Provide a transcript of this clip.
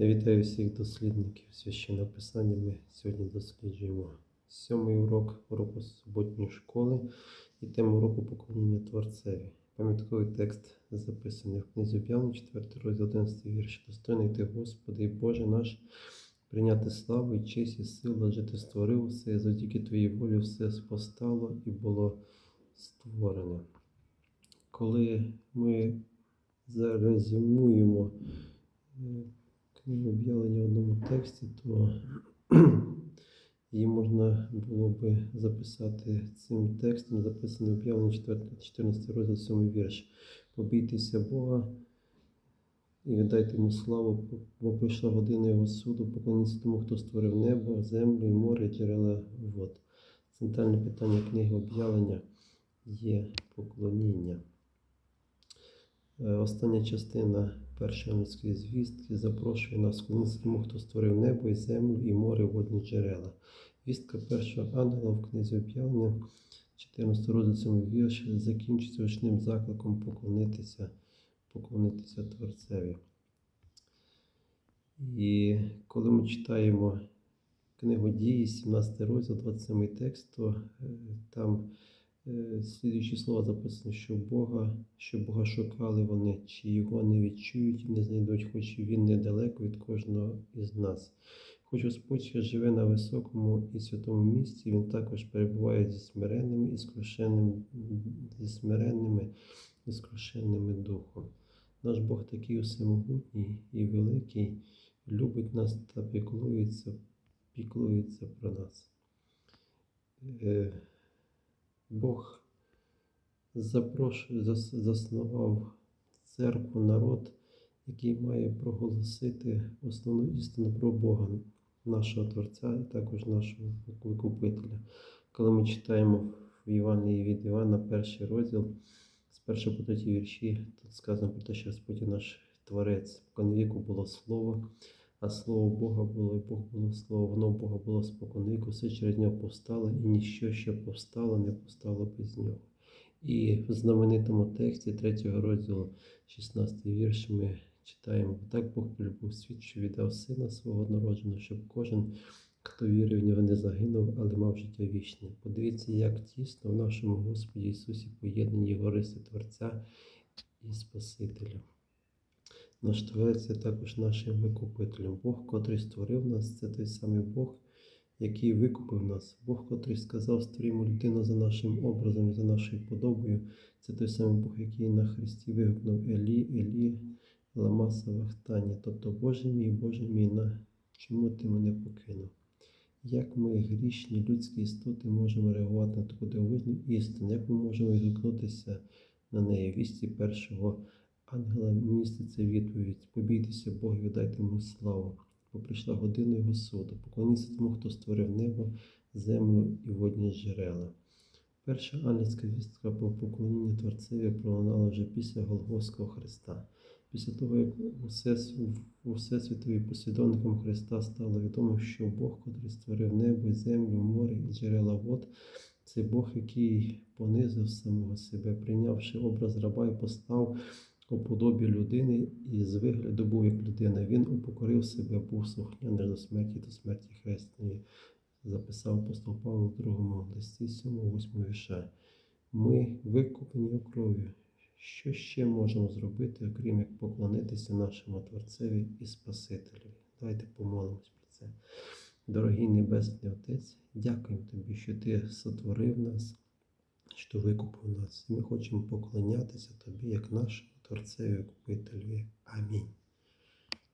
Я вітаю всіх дослідників священного писання. Ми сьогодні досліджуємо сьомий урок уроку суботньої школи і тему уроку поклоніння Творцеві. Пам'ятковий текст записаний в книзі об'явлень, 4 розділ 11 вірш. Достойний ти, Господи, і Боже наш, прийняти славу і честь і силу, адже ти створив усе, і завдяки Твоїй волі все постало і було створене. Коли ми зарезюмуємо е, об'явлення в одному тексті, то її можна було би записати цим текстом, записаним об'явлення 4 14 розділ 7 вірш. Побійтеся Бога і віддайте йому славу, бо прийшла година його суду, поклоніться тому, хто створив небо, землю і море, джерела вод. Центральне питання книги об'явлення є поклоніння. Е, Остання частина першої англійської звістки запрошує нас склонитися тому, хто створив небо і землю, і море, водні джерела. Вістка першого ангела в книзі об'явлення, 14 розділ 7 вірш, закінчується очним закликом поклонитися, поклонитися Творцеві. І коли ми читаємо книгу дії, 17 розділ, 27 текст, то е, там Слідуючі слова записано, що Бога, що Бога шукали вони, чи його не відчують і не знайдуть, хоч він недалеко від кожного із нас. Хоч Господь живе на високому і святому місці, Він також перебуває зі смиренними і скрушенними, зі смиренними і скрушенними духом. Наш Бог такий усемогутній і великий, любить нас та піклується, піклується про нас. Бог запрошує, заснував церкву, народ, який має проголосити основну істину про Бога, нашого Творця і також нашого Викупителя. Коли ми читаємо в Івані від Івана перший розділ, з першого по третій вірші, тут сказано про те, що Господь наш Творець, віку було Слово, а слово Бога було, і Бог було слово, воно Бога було споконвіку, все через нього повстало, і ніщо, що повстало, не повстало без нього. І в знаменитому тексті 3 розділу, 16 вірш, ми читаємо: так Бог полюбив світ, що віддав сина свого однородженого, щоб кожен, хто вірив в нього, не загинув, але мав життя вічне. Подивіться, як тісно в нашому Господі Ісусі поєднані його риси Творця і Спасителя. Наш Творець є також нашим викупителем. Бог, котрий створив нас, це той самий Бог, який викупив нас. Бог, котрий сказав, створімо людину за нашим образом і за нашою подобою. Це той самий Бог, який на Христі вигукнув Елі, Елі, Ламаса Вахтані. Тобто, Боже мій, Боже мій, на чому ти мене покинув? Як ми, грішні людські істоти, можемо реагувати на таку дивовижну істину? Як ми можемо відгукнутися на неї? Вісті першого ангела міститься відповідь: побійтеся Бога, віддайте йому славу, бо прийшла година його суду. Поклоніться тому, хто створив небо, землю і водні джерела. Перша ангельська вістка про поклоніння Творцеві пролунала вже після Голгофського Христа. Після того, як у Всесвітові послідовникам Христа стало відомо, що Бог, котрий створив небо, землю, море і джерела вод, це Бог, який понизив самого себе, прийнявши образ раба і постав подобі людини і з вигляду був як людина. Він упокорив себе, був слухняний до смерті до смерті хресної, записав апостол Павло в другому листі 7-8 вірша. Ми викуплені кров'ю. Що ще можемо зробити, окрім як поклонитися нашому Творцеві і Спасителю? Давайте помолимось про це. Дорогий Небесний Отець, дякуємо Тобі, що Ти сотворив нас, що викупив нас. Ми хочемо поклонятися Тобі, як нашому Творцеві Купителю. Амінь.